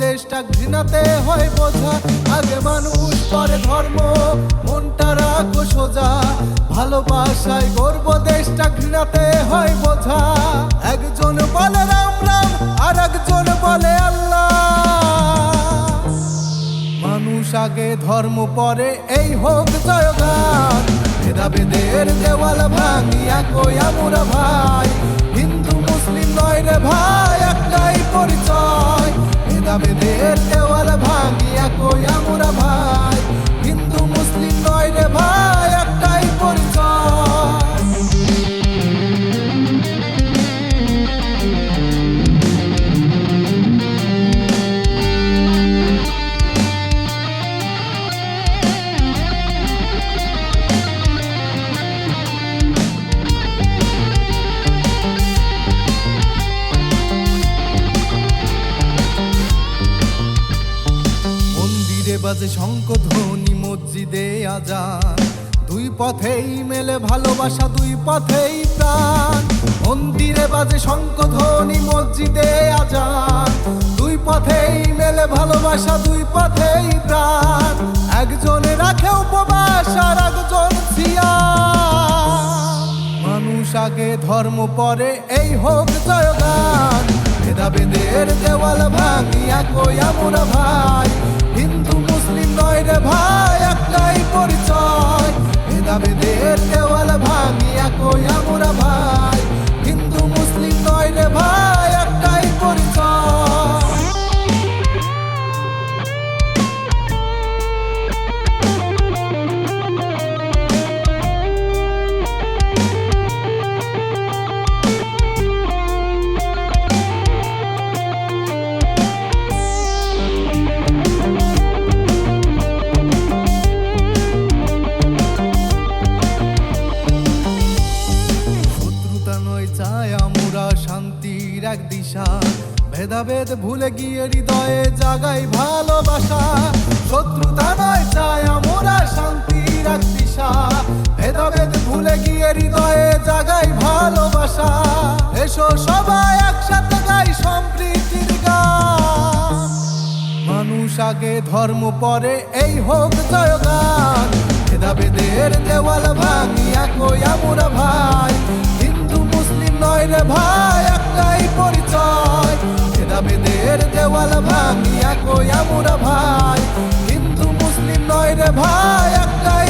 দেশটা ঘৃণাতে হয় বোঝা। আগে মানুষ পরে ধর্ম, মনটা রাখো সোজা। ভালোবাসায় গর্ব, দেশটা ঘৃণাতে হয় বোঝা। একজন বলে রাম রাম, আর একজন বলে আল্লাহ। মানুষ আগে ধর্ম, পরে এই হোক জয়গান। ভেদাভেদের দেওয়াল ভাঙিয়া কই আমরা ভাই। হিন্দু, মুসলিম নয় রে ভাই। দেওয়াল ভাঙিয়া কই আমরা ভাই বাজে শঙ্খ ধ্বনি মসজিদে আজান দুই পথেই মেলে ভালোবাসা, দুই পথেই প্রাণ। মন্দিরে বাজে শঙ্খ ধ্বনি মসজিদে আজান দুই পথেই মেলে ভালোবাসা, দুই পথেই প্রাণ। একজনে রাখে উপবাস আর একজন মানুষ আগে ধর্ম, পরে এই হোক জয়গান। ভেদাভেদের দেওয়াল ভাঙিয়া কই আমরা ভাই আমরা শান্তির এক দিশা। ভেদাভেদ ভুলে গিয়ে হৃদয়ে জাগাই ভালোবাসা। শত্রুতা নয়, চাই আমরা শান্তির এক দিশা। ভেদাভেদ ভুলে গিয়ে হৃদয়ে জাগাই ভালোবাসা। এসো সবাই একসাথে গাই সম্প্রীতির গান মানুষ আগে ধর্ম, পরে এই হোক জয়গান। ভেদাভেদের দেওয়াল ভাঙিয়া কই দেওয়াল ভাঙিয়া কই আমরা ভাই। হিন্দু মুসলিম নয় রে ভাই একটাই